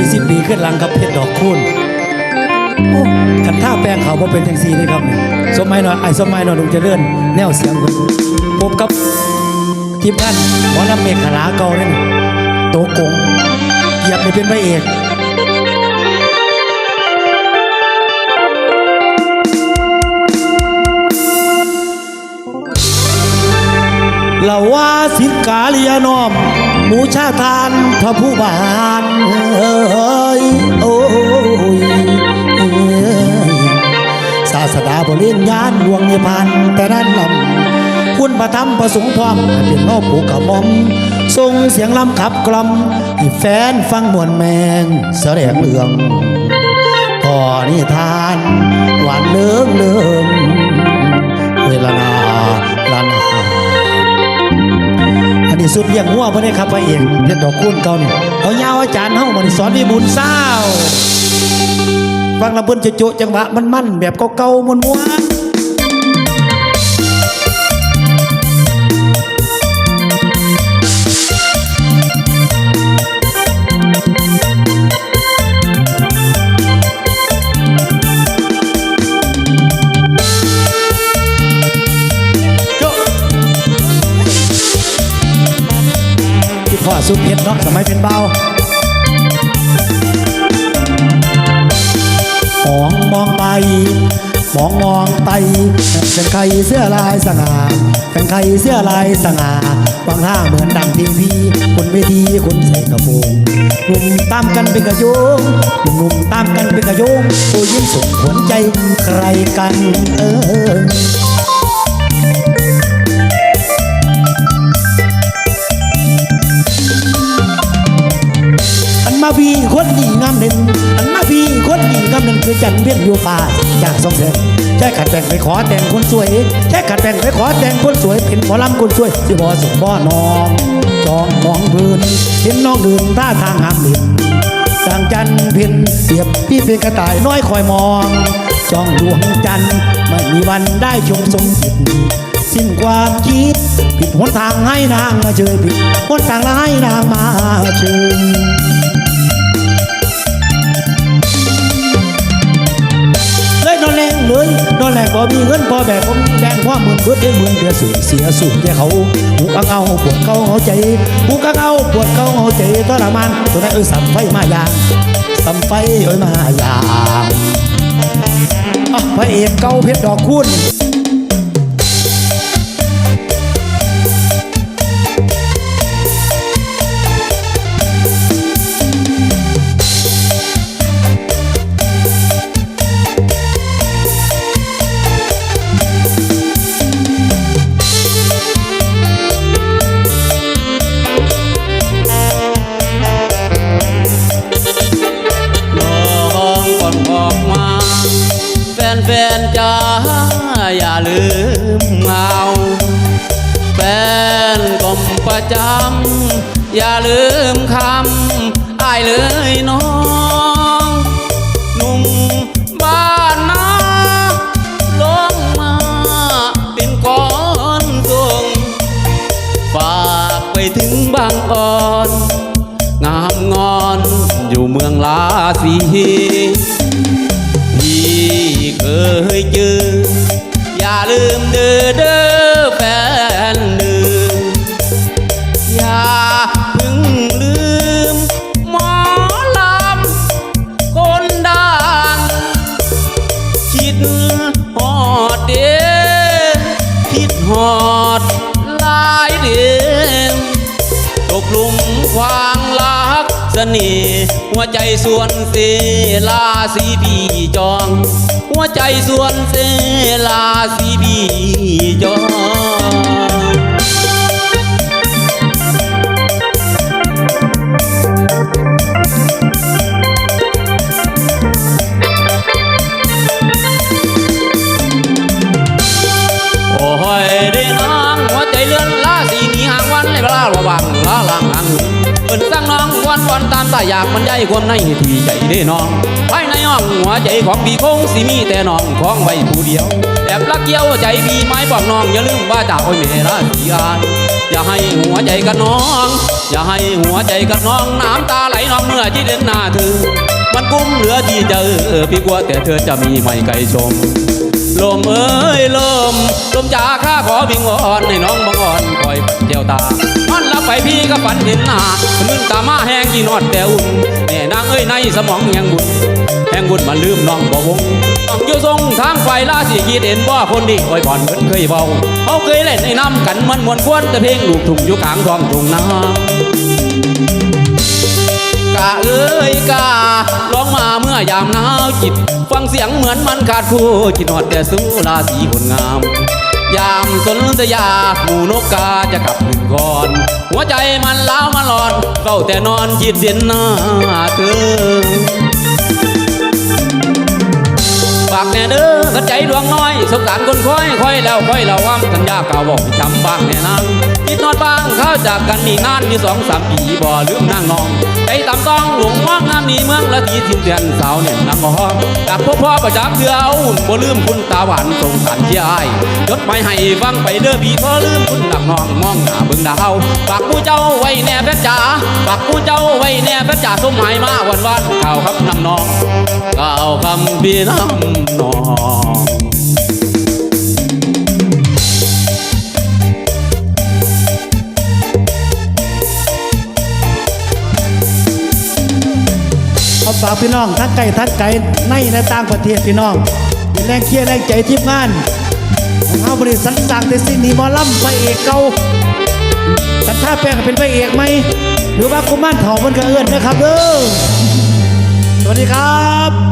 ดีขึ้นหลังกับเพชรดอกคูณโอ้ขันท่าแปลงเขาบ่เป็นจังซี่นี่ครับ สมัยหน่อยไอ้สมัยหน่อยลุงเจะเลื่อนแนวเสียงเพิ่นพบกับทีมงานหมอลำเมฆขลาเก่านั่นโตกงเหยียบนี่เป็นพระเอกเราว่า สิกาลียนอมหมูชาทานพระผู้บานเอ้ยโอ้ยศาสดาบริญญาณดวงนิพพานแต่นั้นลำคุณประทับประสงค์พร้อมเป็นนอกผูกกระมอมทรงเสียงลำขับกลอมให้แฟนฟังมวนแมงแสดงเรื่องต่อนิทานหวานเลืองเลืองเวลานาลานา นี่สุดเลี้ยงหัวเพื่อนครับพระเอกเฮ็ดดอกคูณเก่านี่เอายาวอาจารย์เฮามาสอนวิบุญเศร้าฟังลำเพิ่นจะโจะจังหวะมันมันๆแบบเก่าๆม้วนๆ นาะสมัยเป็นเบาวมองมองไปมองมองไปเป็นใครเสื้อลายสง่าเป็นใครเสื้อลายสง่าบางท่าเหมือนดังทีวีคนเวทีคนใส่กระโปรงหนุ่มตามกันเป็นกระโยงหนุ่มตามกันเป็นกระโยงผู้ยิ้มส่งผลใจใครกันเออ พี่คนดีงามเด่นอันมาพี่คนดีงามเด่นคือจันเวียนอยู่ป่าจากสองแสนแค่ขัดแต่งไปขอแต่งคนสวยแค่ขัดแต่งไปขอแต่งคนสวยเป็นหมอลำคนสวยสิบอสมบ่น้องจองมองพื้นเห็นน้องเดินท่าทางหามเด่นต่างจันเพียนเปรียบพี่เป็นกระต่ายน้อยคอยมองจ้องดวงจันทร์ไม่มีวันได้ชมสมจิตสิ้นความคิด ผิดหนทางให้นางมาเจอผิดหนทางแล้วให้นางมาเจอ นอนแหลกพอมีเงินพอแบกผมแดงพ่อหมื่นเบิดได้หมื่นเดือดสูญเสียสูญแก่เขาหูกังเอาปวดเขาหัวใจหูกังเอาปวดเขาหัวใจทรมานตัวนั้นเอ้ยสัมไฟมายางสัมไฟเอ้ยมายางอะพระเอกเก่าเพชรดอกคุณ แฟนจ้าอย่าลืมเอาแฟนกลมประจำอย่าลืมคำอายเลยน้องหนุ่มบ้านนาลงมาเป็นก้อนส่งฝากไปถึงบางอ่อน งามงอนอยู่เมืองลาสี เคยเจอ อย่าลืมเด้อเด้อ น่ห์หัวใจส่วนเสลาสีบีจอง หัวใจส่วนเสลาสีบีจองโอ้ยได้นางหัวใจเลื่อนลาสีนี้ห่างวันในเวลาระหว่างลาลางหาง เอินสร้างน้องวันวันตามตาอยากมันใหญ่ความในที่ใจได้น้องภายในอ้อมหัวใจของพี่คงสิมีแต่น้องของไว้ผู้เดียวแอบรักเกี่ยวใจพี่ไม้บอกน้องอย่าลืมว่าจากโอ้ยเมราสีอานอย่าให้หัวใจกับน้อง อย่าให้หัวใจกับน้องน้ำตาไหลน้องเมื่อที่เดินหน้าเธอมันกุ้มเหลือที่เจอพี่กลัวแต่เธอจะมีไม่ไกลชม ลมเอ้ยลมลมจาข้าขอวิงวอนให้น้องบังอ่อนคอยเจียวตามันรับไปพี่ก็ฝันเห็นหน้ามึนตามาแห้งกี่นอดแต่อุ่นแม่นางเอ้ยในสมองยังบุญแห้งบุญมันลืมน้องบ่วงต้องอยู่ทรงทางไฟล่าสิคิดเห็นว่าคนดีคอยบ่อนเพิ่นเคยเบาเขาเคยเล่นในน้ำกันมันมวนควรแต่เพลงลูกทุ่งอยู่กลางท้องทุ่งนาาเอ้ยการ้องมาเมื่อยามหนาวจิต ฟังเสียงเหมือนมันขาดคู่คิดหอดแต่สุราสีคนงาม ยามสนธยาหมูนกกาจะกลับหนึ่งก่อน หัวใจมันล้าวมันหลอนเฝ้าแต่นอนคิดเสียนหน้าเธอฝากแน่เด้อกันใจดวงน้อยสงสารคนค่อยค่อยแล้วค่อยเราว่ำสัญญาเก่าบอกจำบ้างแน่นางคิดนอดบ้างข้าจากกันนี่นานมีสองสามปีบ่ลืมนางนอง ใจต่ำต้องหลวงมองงามนี่เมืองละทีทิมเดือนสาวเนี่ยนางงอมจากพ่อพ่อประจักษ์เดือเอาบ่ลืมคุณตาหวานสงสารเชียร์อ้ายยศไปให้ฟังไปเด้อพี่พอลืมคุณหลักน้องมองหน้าเบิ่งดาวฝากผู้เจ้าไว้แน่แฟนจ๋าฝากผู้เจ้าไว้แน่แฟนจ๋าสมหมายมาวันวันๆข่าวครับน้ำน้องก่าวคำพี่น้ำน้อง ฝากพี่น้องทั้งไก่ทั้งไก่ในและต่างประเทศพี่น้องเป็นแรงเชียร์แรงใจทีมงานของเอาบริษัทต่างในสิ่งนี้มอลำพระเอกเก่าสันท่าแปลงเป็นไปเอกไหมหรือว่ากุมารทอมันกระเอื้อนนะครับเด้อสวัสดีครับ